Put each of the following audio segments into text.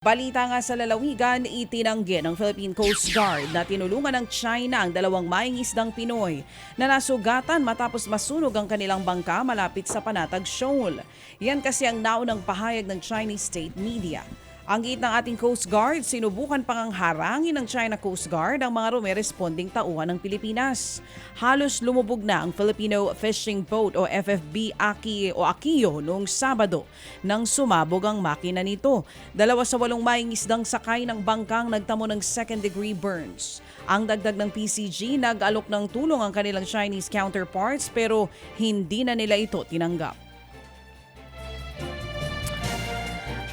Balita nga sa lalawigan, itinanggi ng Philippine Coast Guard na tinulungan ng China ang dalawang maing isdang Pinoy na nasugatan matapos masunog ang kanilang bangka malapit sa Panatag Shoal. Yan kasi ang naunang pahayag ng Chinese state media. Ang git ng ating Coast Guard, sinubukan pang ang harangin ng China Coast Guard ang mga rumeresponding tauhan ng Pilipinas. Halos lumubog na ang Filipino Fishing Boat o FFB Aki o Akiyo noong Sabado nang sumabog ang makina nito. Dalawa sa walong maing isdang sakay ng bangkang nagtamo ng second degree burns. Ang dagdag ng PCG, nag-alok ng tulong ang kanilang Chinese counterparts pero hindi na nila ito tinanggap.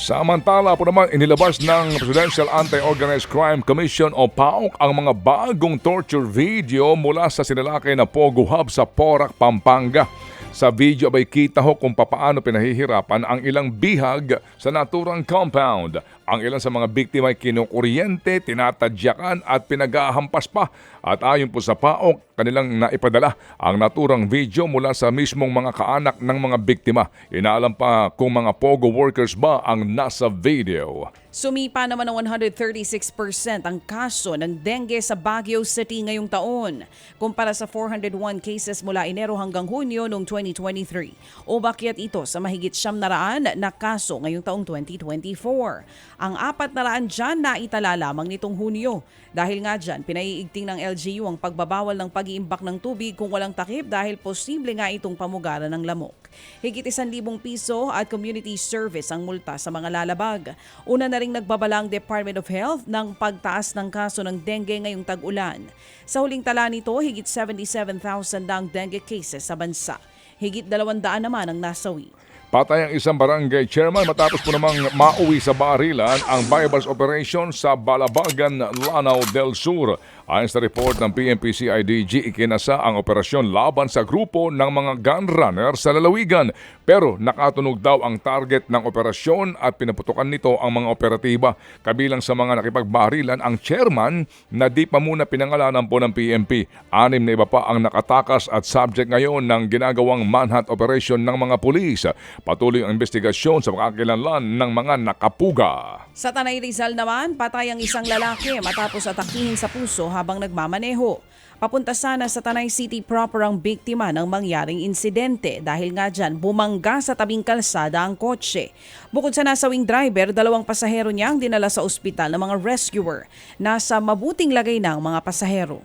Samantala po naman inilabas ng Presidential Anti-Organized Crime Commission o PAOK ang mga bagong torture video mula sa sinalakay na Pogo Hub sa Porac, Pampanga. Sa video ay kita ho kung papaano pinahihirapan ang ilang bihag sa naturang compound. Ang ilan sa mga biktima ay kinukuryente, tinatadyakan at pinagahampas pa. At ayon po sa PAOK, kanilang naipadala ang naturang video mula sa mismong mga kaanak ng mga biktima. Inaalam pa kung mga POGO workers ba ang nasa video. Sumipa naman ng 136% ang kaso ng dengue sa Baguio City ngayong taon, kumpara sa 401 cases mula Enero hanggang Hunyo noong 2023. O bakyat ito sa mahigit siyam na raan na kaso ngayong taong 2024. Ang apat na raan dyan na itala lamang nitong Hunyo. Dahil nga dyan, pinaiigting ng LGU ang pagbabawal ng pag-iimbak ng tubig kung walang takip dahil posible nga itong pamugaran ng lamok. Higit 1,000 piso at community service ang multa sa mga lalabag. Una na ring nagbabala ang Department of Health ng pagtaas ng kaso ng dengue ngayong tag-ulan. Sa huling tala nito, higit 77,000 na ang dengue cases sa bansa. Higit 200 naman ang nasawi. Patay ang isang barangay chairman matapos po namang mauwi sa barilan ang bypass operation sa Balabagan, Lanao del Sur. Ayon sa report ng PMP-CIDG, ikinasa ang operasyon laban sa grupo ng mga gun runner sa lalawigan. Pero nakatunog daw ang target ng operasyon at pinaputukan nito ang mga operatiba. Kabilang sa mga nakipagbarilan ang chairman na di pa muna pinangalanan po ng PMP. Anim na iba pa ang nakatakas at subject ngayon ng ginagawang manhunt operation ng mga pulis. Patuloy ang investigasyon sa pagkakilanlan ng mga nakapuga. Sa Tanay Rizal naman, patay ang isang lalaki matapos atakihin sa puso habang nagmamaneho. Papunta sana sa Tanay City proper ang biktima ng mangyaring insidente dahil nga dyan bumangga sa tabing kalsada ang kotse. Bukod sa nasawing driver, dalawang pasahero niya ang dinala sa ospital ng mga rescuer. Nasa mabuting lagay ng mga pasahero.